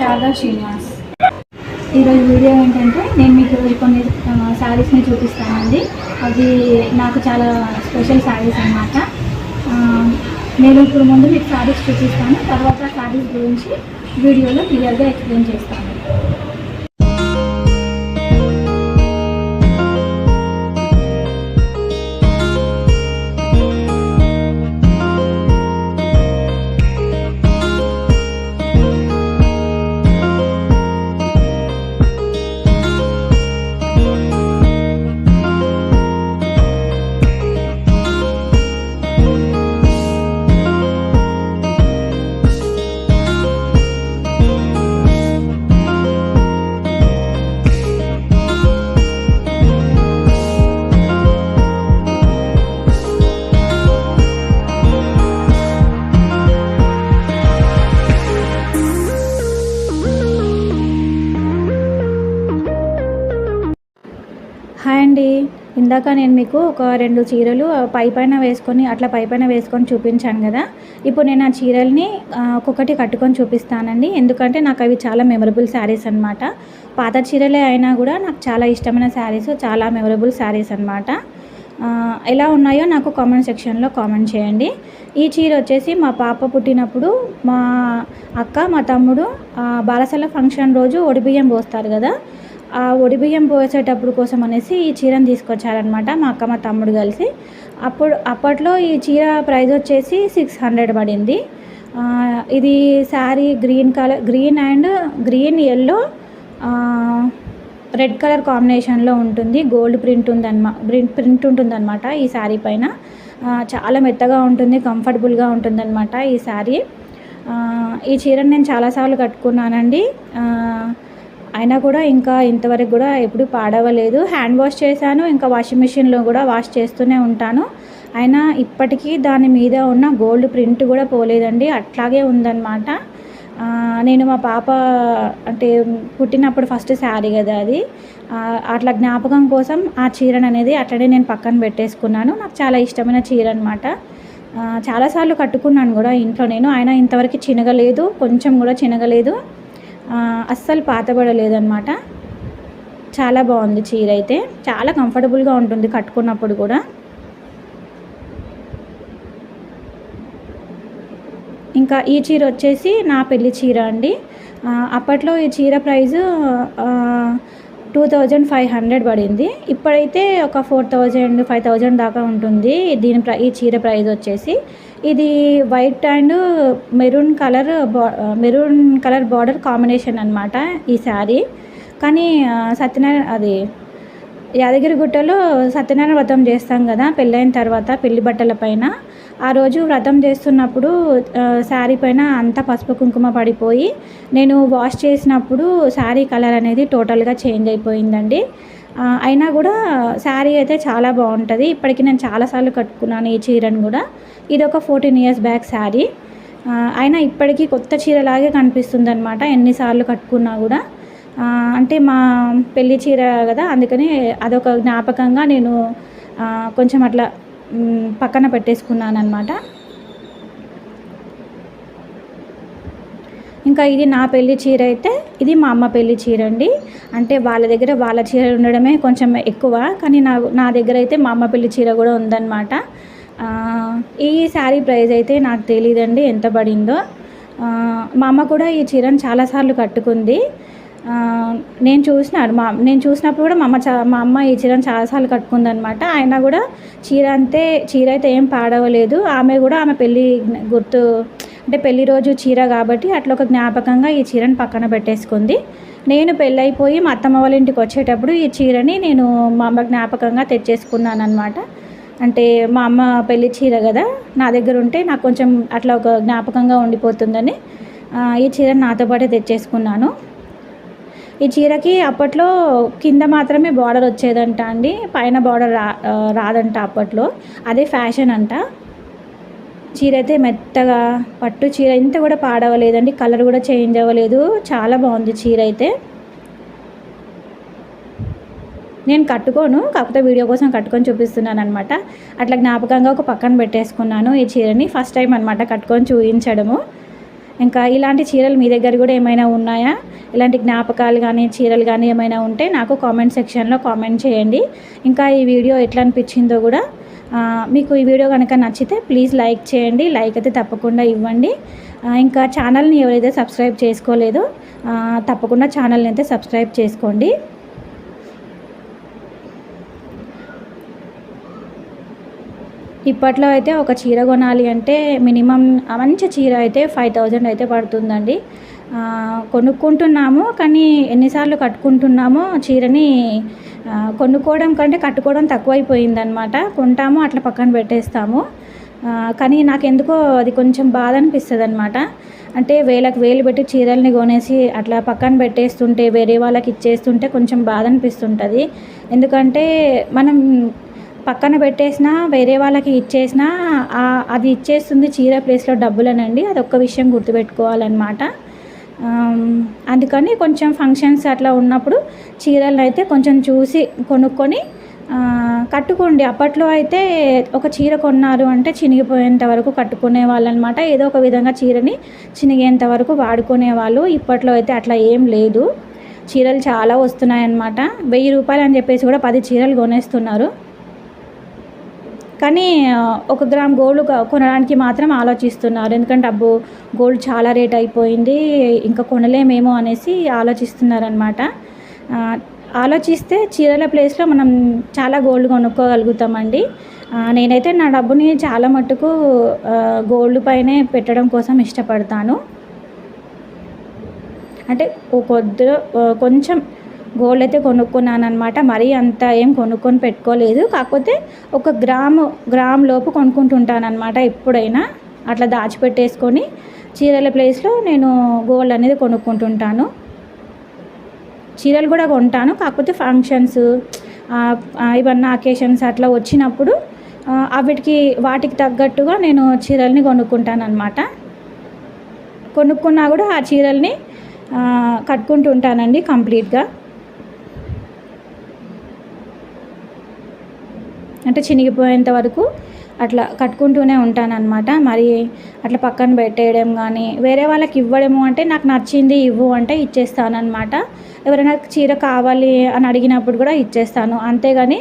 శారదా శ్రీనివాస్. ఈరోజు వీడియో ఏంటంటే నేను మీకు కొన్ని శారీస్ని చూపిస్తానండి. అవి నాకు చాలా స్పెషల్ శారీస్ అన్నమాట. నేను ఇప్పుడు ముందు మీకు శారీస్ చూపిస్తాను. తర్వాత శారీస్ గురించి వీడియోలో క్లియర్గా ఎక్స్ప్లెయిన్ చేస్తాను. అండి ఇందాక నేను మీకు ఒక రెండు చీరలు పై పైన వేసుకొని అట్లా పై పైన వేసుకొని చూపించాను కదా? ఇప్పుడు నేను ఆ చీరల్ని ఒక్కొక్కటి కట్టుకొని చూపిస్తానండి. ఎందుకంటే నాకు అవి చాలా మెమరబుల్ శారీస్ అనమాట పాత చీరలే అయినా కూడా నాకు చాలా ఇష్టమైన శారీస్ చాలా మెమరబుల్ శారీస్ అనమాట ఎలా ఉన్నాయో నాకు కామెంట్ సెక్షన్లో కామెంట్ చేయండి. ఈ చీర వచ్చేసి మా పాప పుట్టినప్పుడు మా అక్క మా తమ్ముడు బాలసల ఫంక్షన్ రోజు ఒడిబియ్యం పోస్తారు కదా? ఆ ఒడిబియ్యం పోసేటప్పుడు కోసం అనేసి ఈ చీరను తీసుకొచ్చారనమాట మా అక్క మా తమ్ముడు కలిసి. అప్పుడు అప్పట్లో ఈ చీర ప్రైస్ వచ్చేసి సిక్స్ హండ్రెడ్ పడింది. ఇది sari green colour green and green yellow red colour కాంబినేషన్లో ఉంటుంది. గోల్డ్ ప్రింట్ ఉందన్నమా ప్రింట్ ప్రింట్ ఉంటుందన్నమాట ఈ శారీ పైన. చాలా మెత్తగా ఉంటుంది కంఫర్టబుల్గా ఉంటుందన్నమాట ఈ శారీ. ఈ చీరను నేను చాలాసార్లు కట్టుకున్నానండి. అయినా కూడా ఇంకా ఇంతవరకు కూడా ఎప్పుడు పాడవలేదు. హ్యాండ్ వాష్ చేశాను ఇంకా వాషింగ్ మిషన్లో కూడా వాష్ చేస్తూనే ఉంటాను. అయినా ఇప్పటికీ దాని మీద ఉన్న గోల్డ్ ప్రింట్ కూడా పోలేదండి అట్లాగే ఉందన్నమాట. నేను మా పాప అంటే పుట్టినప్పుడు ఫస్ట్ శారీ కదా అది. అట్లా జ్ఞాపకం కోసం ఆ చీరను అనేది అట్లనే నేను పక్కన పెట్టేసుకున్నాను. నాకు చాలా ఇష్టమైన చీర అనమాట చాలాసార్లు కట్టుకున్నాను కూడా ఇంట్లో నేను అయినా ఇంతవరకు చినగలేదు కొంచెం కూడా చినగలేదు. అస్సలు పాతబడలేదనమాట చాలా బాగుంది చీర అయితే చాలా కంఫర్టబుల్గా ఉంటుంది కట్టుకున్నప్పుడు కూడా. ఇంకా ఈ చీర వచ్చేసి నా పెళ్ళి చీర అండి. అప్పట్లో ఈ చీర price two thousand five hundred పడింది. ఇప్పుడైతే ఒక ఫోర్ థౌజండ్ ఫైవ్ థౌజండ్ దాకా ఉంటుంది. దీని ప్ర ఈ చీర ప్రైస్ వచ్చేసి. ఇది వైట్ అండ్ మెరూన్ కలర్ బా మెరూన్ కలర్ బార్డర్ కాంబినేషన్ అనమాట ఈ శారీ. కానీ సత్యనారాయణ అది యాదగిరిగుట్టలో సత్యనారాయణ వ్రతం చేస్తాం కదా పెళ్ళైన తర్వాత పెళ్ళి బట్టల పైన. ఆ రోజు వ్రతం చేస్తున్నప్పుడు శారీ పైన అంతా పసుపు కుంకుమ పడిపోయి నేను వాష్ చేసినప్పుడు శారీ కలర్ అనేది టోటల్గా చేంజ్ అయిపోయిందండి. అయినా కూడా శారీ అయితే చాలా బాగుంటుంది. ఇప్పటికి నేను చాలాసార్లు కట్టుకున్నాను ఈ చీరను కూడా. ఇది ఒక ఫోర్టీన్ ఇయర్స్ బ్యాక్ శారీ. అయినా ఇప్పటికీ కొత్త చీరలాగే కనిపిస్తుంది అనమాట ఎన్నిసార్లు కట్టుకున్నా కూడా. అంటే మా పెళ్ళి చీర కదా అందుకని అదొక జ్ఞాపకంగా నేను కొంచెం అట్లా పక్కన పెట్టేసుకున్నాను అనమాట ఇంకా ఇది నా పెళ్ళి చీర అయితే ఇది మా అమ్మ పెళ్ళి చీర అండి. అంటే వాళ్ళ దగ్గర వాళ్ళ చీర ఉండడమే కొంచెం ఎక్కువ కానీ నా నా దగ్గర అయితే మా అమ్మ పెళ్ళి చీర కూడా ఉందన్నమాట. ఈ శారీ ప్రైస్ అయితే నాకు తెలియదండి ఎంత పడిందో. మా అమ్మ కూడా ఈ చీరను చాలాసార్లు కట్టుకుంది. నేను చూసినాడు మా నేను చూసినప్పుడు కూడా మా అమ్మ చా మా అమ్మ ఈ చీరను చాలాసార్లు కట్టుకుందనమాట అయినా కూడా చీర అంతే చీర అయితే ఏం పాడవలేదు. ఆమె కూడా ఆమె పెళ్ళి గుర్తు అంటే పెళ్ళి రోజు చీర కాబట్టి అట్లా ఒక జ్ఞాపకంగా ఈ చీరను పక్కన పెట్టేసుకుంది. నేను పెళ్ళైపోయి మా అత్తమ్మ వాళ్ళ ఇంటికి వచ్చేటప్పుడు ఈ చీరని నేను మా అమ్మ జ్ఞాపకంగా తెచ్చేసుకున్నాను అనమాట అంటే మా అమ్మ పెళ్ళి చీర కదా నా దగ్గర ఉంటే నాకు కొంచెం అట్లా ఒక జ్ఞాపకంగా ఉండిపోతుందని ఈ చీరని నాతో పాటే తెచ్చేసుకున్నాను. ఈ చీరకి అప్పట్లో కింద మాత్రమే బార్డర్ వచ్చేదంట అండి. పైన బార్డర్ రా రాదంట అప్పట్లో. అదే ఫ్యాషన్ అంట. చీర అయితే మెత్తగా పట్టు చీర ఇంత కూడా పాడవలేదండి. కలర్ కూడా చేంజ్ అవ్వలేదు. చాలా బాగుంది చీర అయితే నేను కట్టుకోను. కాకపోతే వీడియో కోసం కట్టుకొని చూపిస్తున్నాను అనమాట అట్లా జ్ఞాపకంగా ఒక పక్కన పెట్టేసుకున్నాను ఈ చీరని. ఫస్ట్ టైం అనమాట కట్టుకొని చూపించడము ఇంకా ఇలాంటి చీరలు మీ దగ్గర కూడా ఏమైనా ఉన్నాయా? ఇలాంటి జ్ఞాపకాలు కానీ చీరలు కానీ ఏమైనా ఉంటే నాకు కామెంట్ సెక్షన్లో కామెంట్ చేయండి. ఇంకా ఈ వీడియో ఎట్లా అనిపించిందో కూడా మీకు ఈ వీడియో కనుక నచ్చితే ప్లీజ్ లైక్ చేయండి. లైక్ అయితే తప్పకుండా ఇవ్వండి. ఇంకా ఛానల్ని ఎవరైతే సబ్స్క్రైబ్ చేసుకోలేదో తప్పకుండా ఛానల్ని అయితే సబ్స్క్రైబ్ చేసుకోండి. ఇప్పట్లో అయితే ఒక చీర కొనాలి అంటే మినిమం మంచి చీర అయితే ఫైవ్ థౌజండ్ అయితే పడుతుందండి. కొనుక్కుంటున్నాము కానీ ఎన్నిసార్లు కట్టుకుంటున్నామో చీరని కొనుక్కోవడం కంటే కట్టుకోవడం తక్కువైపోయిందనమాట కొంటాము అట్లా పక్కన పెట్టేస్తాము. కానీ కానీ నాకెందుకో అది కొంచెం బాధ అనిపిస్తుంది అనమాట అంటే వేలకు వేలు పెట్టి చీరల్ని కొనేసి అట్లా పక్కన పెట్టేస్తుంటే వేరే వాళ్ళకి ఇచ్చేస్తుంటే కొంచెం బాధ అనిపిస్తుంటుంది. ఎందుకంటే మనం పక్కన పెట్టేసినా వేరే వాళ్ళకి ఇచ్చేసినా అది ఇచ్చేస్తుంది చీర ప్లేస్లో డబ్బులనండి. అది ఒక్క విషయం గుర్తుపెట్టుకోవాలన్నమాట. అందుకని కొంచెం ఫంక్షన్స్ అట్లా ఉన్నప్పుడు చీరలను అయితే కొంచెం చూసి కొనుక్కొని కట్టుకోండి. అప్పట్లో అయితే ఒక చీర కొన్నారు అంటే చినిగిపోయేంత వరకు కట్టుకునే వాళ్ళు అనమాట ఏదో ఒక విధంగా చీరని చినిగేంత వరకు వాడుకునే వాళ్ళు. ఇప్పట్లో అయితే అట్లా ఏం లేదు. చీరలు చాలా వస్తున్నాయన్నమాట. వెయ్యి రూపాయలు అని చెప్పేసి కూడా పది చీరలు కొనేస్తున్నారు. కానీ ఒక గ్రామ్ గోల్డ్ కొనడానికి మాత్రం ఆలోచిస్తున్నారు. ఎందుకంటే డబ్బు గోల్డ్ చాలా రేట్ అయిపోయింది ఇంకా కొనలేమేమో అనేసి ఆలోచిస్తున్నారనమాట ఆలోచిస్తే చీరల ప్లేస్లో మనం చాలా గోల్డ్ కొనుక్కోగలుగుతామండి. నేనైతే నా డబ్బుని చాలా మట్టుకు గోల్డ్ పైనే పెట్టడం కోసం ఇష్టపడతాను. అంటే ఓ కొద్ది కొంచెం గోల్డ్ అయితే కొనుక్కున్నాను అనమాట మరీ అంత ఏం కొనుక్కొని పెట్టుకోలేదు. కాకపోతే ఒక గ్రాము గ్రామ్ లోపు కొనుక్కుంటుంటాను అనమాట ఎప్పుడైనా. అట్లా దాచిపెట్టేసుకొని చీరల ప్లేస్లో నేను గోల్డ్ అనేది కొనుక్కుంటుంటాను. చీరలు కూడా కొంటాను. కాకపోతే ఫంక్షన్స్ ఏమన్నా అకేషన్స్ అట్లా వచ్చినప్పుడు వాటికి వాటికి తగ్గట్టుగా నేను చీరల్ని కొనుక్కుంటాను అనమాట కొనుక్కున్నా కూడా ఆ చీరల్ని కట్టుకుంటుంటానండి కట్టుకుంటూ ఉంటానండి కంప్లీట్గా. అంటే చినిగిపోయేంత వరకు అట్లా కట్టుకుంటూనే ఉంటానన్నమాట. మరి అట్లా పక్కన పెట్టేయడం కానీ వేరే వాళ్ళకి ఇవ్వడము అంటే నాకు నచ్చింది ఇవ్వు అంటే ఇచ్చేస్తానన్నమాట. ఎవరైనా చీర కావాలి అని అడిగినప్పుడు కూడా ఇచ్చేస్తాను. అంతేగాని